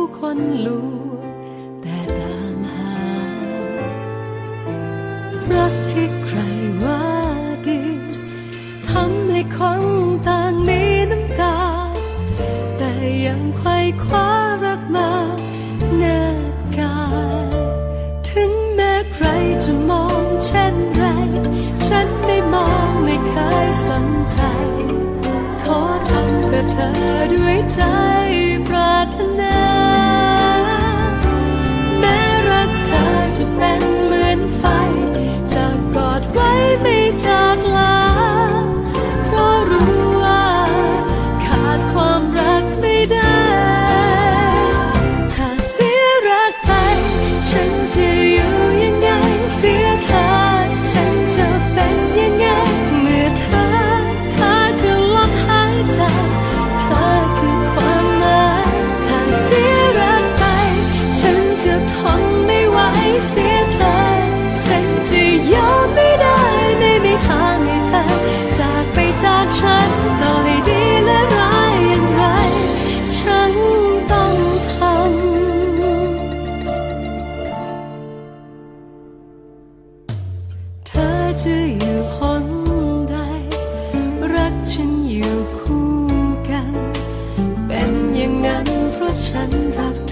ู้คนลูกแต่ตามหา รักที่ใครว่าดีทำให้คนต่างมีน้ำตา แต่ยังไขว่คว้ารักมาแนบกายถึงแม้ใครจะมองเช่นไร ฉันไม่มองไม่เคยสนใจ ขอทำเพื่อเธอด้วยใจปรารถนา จะอยู่หนใด รักฉันอยู่คู่กัน เป็นอย่างนั้นเพราะฉันรัก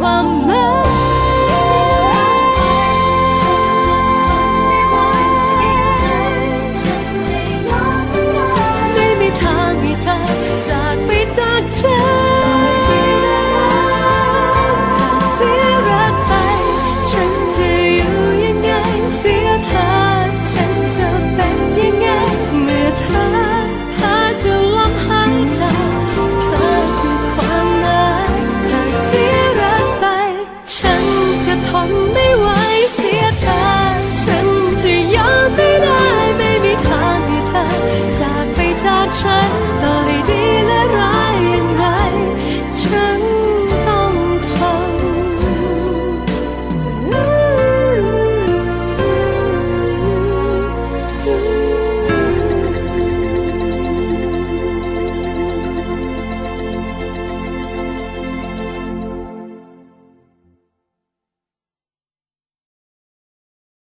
ความหมายไม่มีทางให้เธอจากไปจากฉัน 沉